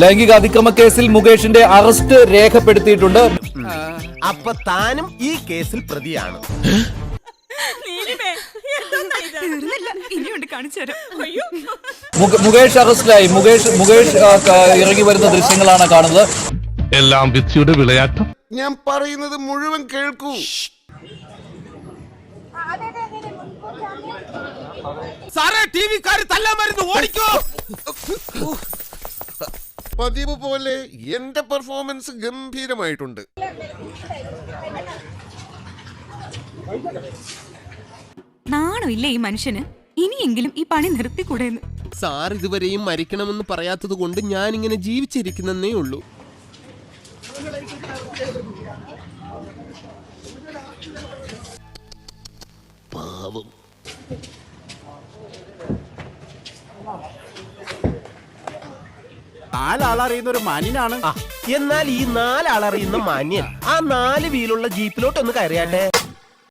ലൈംഗിക അതിക്രമ കേസിൽ മുകേഷിന്റെ അറസ്റ്റ് രേഖപ്പെടുത്തിയിട്ടുണ്ട്. അപ്പൊ താനും ഈ കേസിൽ പ്രതിയാണ്. മുകേഷ് അറസ്റ്റിലായി. മുകേഷ് മുകേഷ് ഇറങ്ങി വരുന്ന ദൃശ്യങ്ങളാണ് കാണുന്നത്. എല്ലാം വിധിയുടെ വിളയാട്ടം. ഞാൻ പറയുന്നത് മുഴുവൻ കേൾക്കൂ. സാറേ ടി വിക്കാർ തല്ലാൻ വരുന്നു. ഓടിക്കോ. പതിവ് പോലെ എന്റെ പെർഫോമൻസ് ഗംഭീരമായിട്ടുണ്ട്. നാണമില്ല ഈ മനുഷ്യന്? ഇനിയെങ്കിലും ഈ പണി നിർത്തിക്കൂടെന്ന്. സാർ ഇതുവരെയും മരിക്കണമെന്ന് പറയാത്തത് കൊണ്ട് ഞാൻ ഇങ്ങനെ ജീവിച്ചിരിക്കുന്നേ ഉള്ളൂ. നാലാളറിയുന്ന ഒരു മാന്യനാണ് എന്നാൽ ഈ നാലാളറിയുന്ന മാന്യൻ ആ നാല് വീലുള്ള ജീപ്പിലോട്ട് ഒന്ന് കയറിയാട്ടെ.